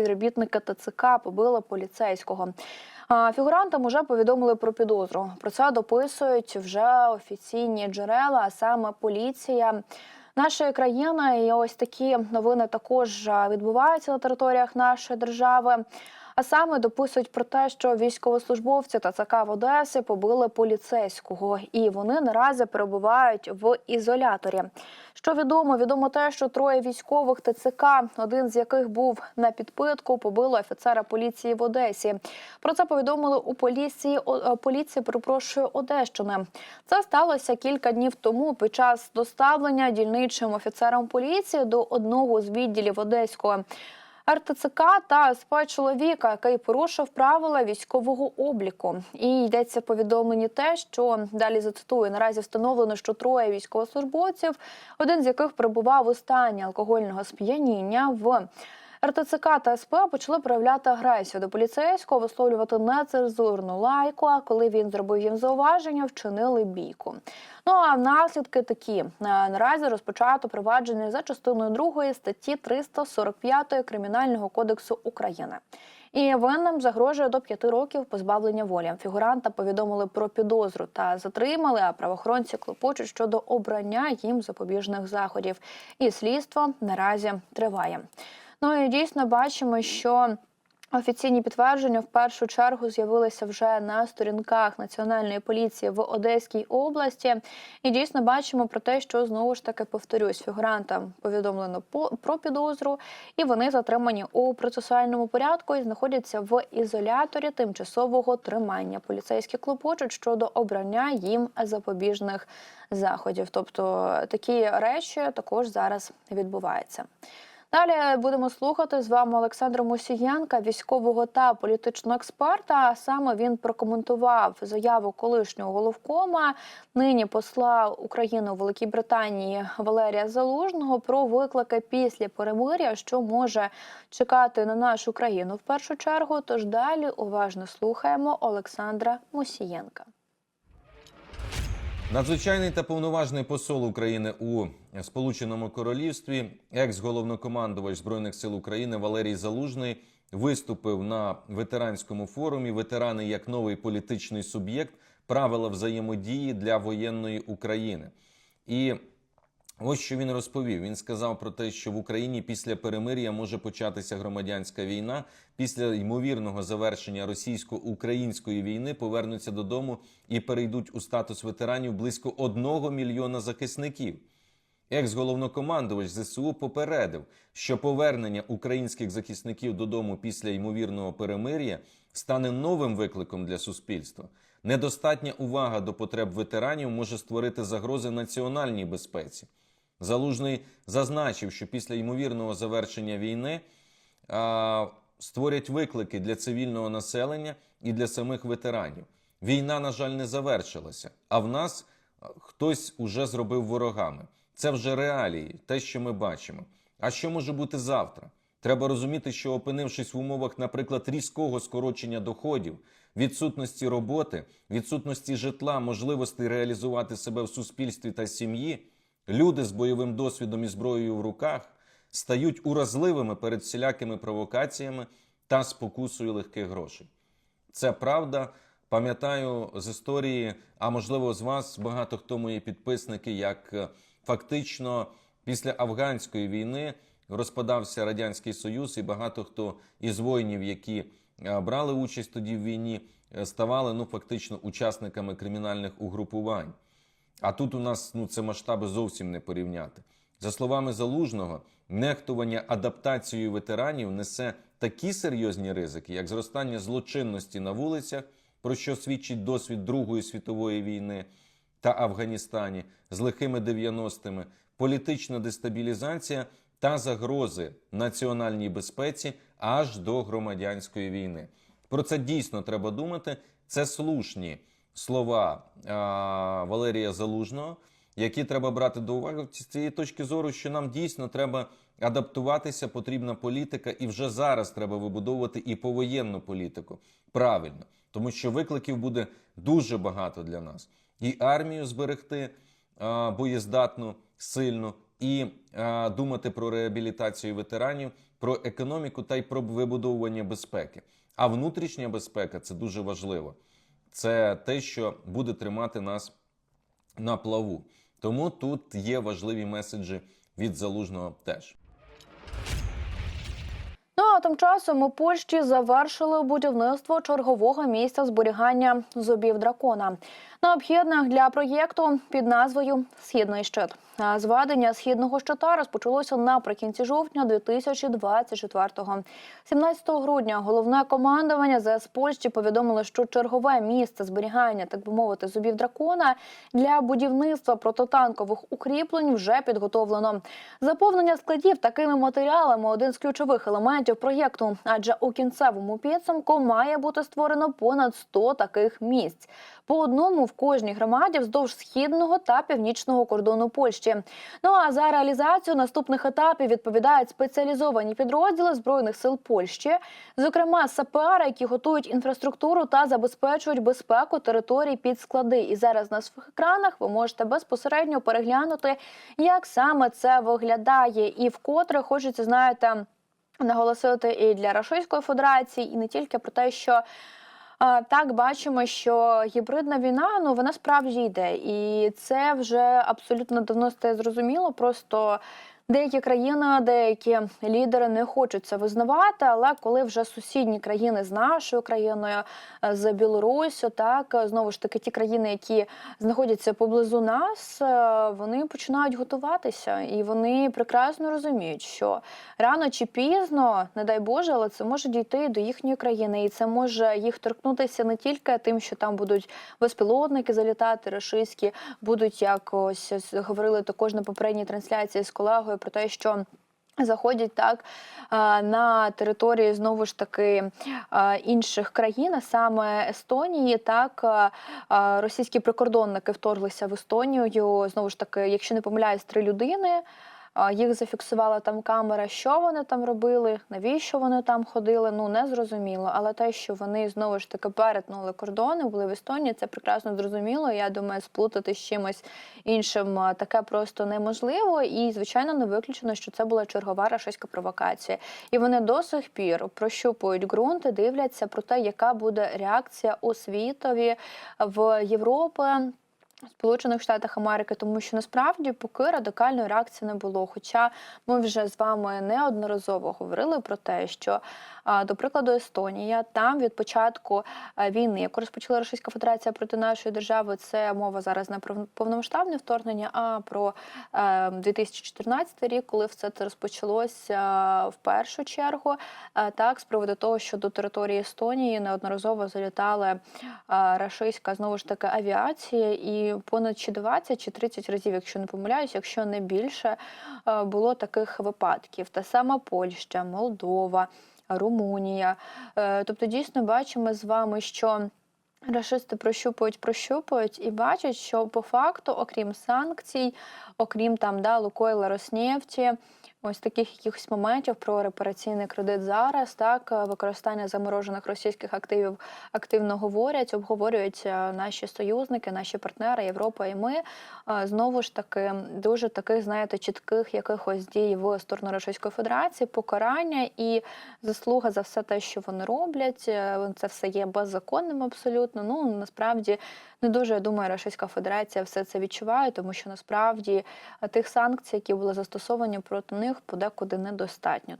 співробітники ТЦК побила поліцейського. Фігурантам уже повідомили про підозру. Про це дописують вже офіційні джерела, а саме поліція нашої країни. І ось такі новини також відбуваються на територіях нашої держави. А саме дописують про те, що військовослужбовці ТЦК в Одесі побили поліцейського, і вони наразі перебувають в ізоляторі. Що відомо, відомо те, що троє військових ТЦК, один з яких був на підпитку, побили офіцера поліції в Одесі. Про це повідомили у поліції е, поліції. Перепрошую Одещини. Це сталося кілька днів тому під час доставлення дільничим офіцерам поліції до одного з відділів Одеського. РТЦК та СП чоловіка, який порушив правила військового обліку. І йдеться повідомлені те, що далі зацитую, наразі встановлено, що троє військовослужбовців, один з яких перебував у стані алкогольного сп'яніння в РТЦК та СП почали проявляти агресію до поліцейського, висловлювати нецензурну лайку. А коли він зробив їм зауваження, вчинили бійку. Ну а наслідки такі Е, наразі розпочато провадження за частиною 2 статті 345 кримінального кодексу України. І винним загрожує до п'яти років позбавлення волі. Фігуранта повідомили про підозру та затримали. А правоохоронці клопочуть щодо обрання їм запобіжних заходів. І слідство наразі триває. Ну і дійсно бачимо, що. Офіційні підтвердження в першу чергу з'явилися вже на сторінках національної поліції в Одеській області, і дійсно бачимо про те, що знову ж таки повторюсь, фігурантам повідомлено по- про підозру, і вони затримані у процесуальному порядку і знаходяться в ізоляторі тимчасового тримання. Поліцейські клопочуть щодо обрання їм запобіжних заходів. Тобто такі речі також зараз відбуваються. Далі будемо слухати з вами Олександра Мусієнка, військового та політичного експерта. Саме він прокоментував заяву колишнього головкома, нині посла України у Великій Британії Валерія Залужного про виклики після перемиря, що може чекати на нашу країну в першу чергу. Тож далі уважно слухаємо Олександра Мусієнка. Надзвичайний та повноважний посол України у Сполученому Королівстві, екс-головнокомандувач збройних сил України Валерій Залужний виступив на ветеранському форумі Ветерани як новий політичний суб'єкт, правила взаємодії для воєнної України. І Ось що він розповів. Він сказав про те, що в Україні після перемир'я може початися громадянська війна. Після ймовірного завершення російсько-української війни повернуться додому і перейдуть у статус ветеранів близько одного мільйона захисників. Екс-головнокомандувач ЗСУ попередив, що повернення українських захисників додому після ймовірного перемир'я стане новим викликом для суспільства. Недостатня увага до потреб ветеранів може створити загрози національній безпеці. Залужний зазначив, що після ймовірного завершення війни а, створять виклики для цивільного населення і для самих ветеранів. Війна, на жаль, не завершилася, а в нас хтось уже зробив ворогами. Це вже реалії, те, що ми бачимо. А що може бути завтра? Треба розуміти, що опинившись в умовах, наприклад, різкого скорочення доходів, відсутності роботи, відсутності житла, можливості реалізувати себе в суспільстві та сім'ї, люди з бойовим досвідом і зброєю в руках стають уразливими перед всілякими провокаціями та спокусою легких грошей. Це правда. Пам'ятаю з історії, а можливо, з вас багато хто мої підписники, як е, фактично після афганської війни розпадався радянський союз, і багато хто із воїнів, які е, брали участь тоді в війні, е, ставали ну фактично учасниками кримінальних угрупувань. А тут у нас ну це масштаби зовсім не порівняти. За словами залужного, нехтування адаптацією ветеранів несе такі серйозні ризики, як зростання злочинності на вулицях, про що свідчить досвід Другої світової війни та Афганістані з лихими 90-ми, політична дестабілізація та загрози національній безпеці аж до громадянської війни. Про це дійсно треба думати. Це слушні слова Валерія Залужного, які треба брати до уваги з цієї точки зору, що нам дійсно треба адаптуватися, потрібна політика, і вже зараз треба вибудовувати і повоєнну політику правильно, тому що викликів буде дуже багато для нас. І армію зберегти боєздатну, сильну, і а, думати про реабілітацію ветеранів про економіку та й про вибудовування безпеки. А внутрішня безпека це дуже важливо. Це те, що буде тримати нас на плаву. Тому тут є важливі меседжі від залужного теж. Ну а тим часом у Польщі завершили будівництво чергового місця зберігання зубів дракона. Необхідне для проєкту під назвою Східний щит. Зведення східного щита розпочалося наприкінці жовтня 2024-го. 17 грудня головне командування ЗС Польщі повідомило, що чергове місце зберігання, так би мовити, зубів дракона для будівництва протитанкових укріплень вже підготовлено. Заповнення складів такими матеріалами один з ключових елементів проєкту, адже у кінцевому підсумку має бути створено понад 100 таких місць. По одному в кожній громаді вздовж східного та північного кордону Польщі. Ну а за реалізацію наступних етапів відповідають спеціалізовані підрозділи збройних сил Польщі, зокрема сапери, які готують інфраструктуру та забезпечують безпеку територій під склади. І зараз на своїх екранах ви можете безпосередньо переглянути, як саме це виглядає, і вкотре хочеться знаєте. Наголосити і для Російської Федерації, і не тільки про те, що Так, бачимо, що гібридна війна ну вона справді йде, і це вже абсолютно давно стає зрозуміло. Просто деякі країни, деякі лідери не хочуть це визнавати. Але коли вже сусідні країни з нашою країною, е, з Білоруссю, так е, знову ж таки ті країни, які знаходяться поблизу нас, е, вони починають готуватися, і вони прекрасно розуміють, що рано чи пізно, не дай Боже, але це може дійти до їхньої країни, і це може їх торкнутися не тільки тим, що там будуть безпілотники залітати, рашистські, будуть як ось с- говорили також на попередній трансляції з колегою про те, що. Заходять так на території знову ж таки інших країн, а саме Естонії, так а, російські прикордонники вторглися в Естонію. Знову ж таки, якщо не помиляюсь, три людини. Їх зафіксувала там камера, що вони там робили, навіщо вони там ходили, ну не зрозуміло. Але те, що вони знову ж таки перетнули кордони, були в Естонії, це прекрасно зрозуміло. Я думаю, сплутати з чимось іншим таке просто неможливо. І звичайно не виключено, що це була чергова рашистська провокація. І вони до сих пір прощупують ґрунт і дивляться про те, яка буде реакція у світові в Європі. Сполучених Штатах Америки, тому що насправді поки радикальної реакції не було. Хоча ми вже з вами неодноразово говорили про те, що, до прикладу, Естонія там від початку війни, яку розпочала Російська Федерація проти нашої держави, це мова зараз не про повномасштабне вторгнення, а про е, 2014 рік, коли все це розпочалося в першу чергу. Е, Так, з приводу того, що до території Естонії неодноразово залітали е, рашистська знову ж таки авіація, і понад чи 20 чи 30 разів, якщо не помиляюсь, якщо не більше, е, було таких випадків. Та сама Польща, Молдова, Румунія. Е, Тобто, дійсно бачимо з вами, що. Рашисти прощупують, прощупують і бачать, що по факту, окрім санкцій, окрім там да, Лукойла, Роснефті, ось таких якихось моментів про репараційний кредит зараз, так е, використання заморожених російських активів активно говорять, обговорюють е, наші союзники, наші партнери, Європа і ми. Е, Знову ж таки, дуже таких, знаєте, чітких якихось дій в сторону Російської Федерації, покарання і заслуга за все те, що вони роблять. Це все є беззаконним абсолютно. Ну насправді не дуже я думаю, Російська Федерація все це відчуває, тому що насправді тих санкцій, які були застосовані проти них, подекуди недостатньо.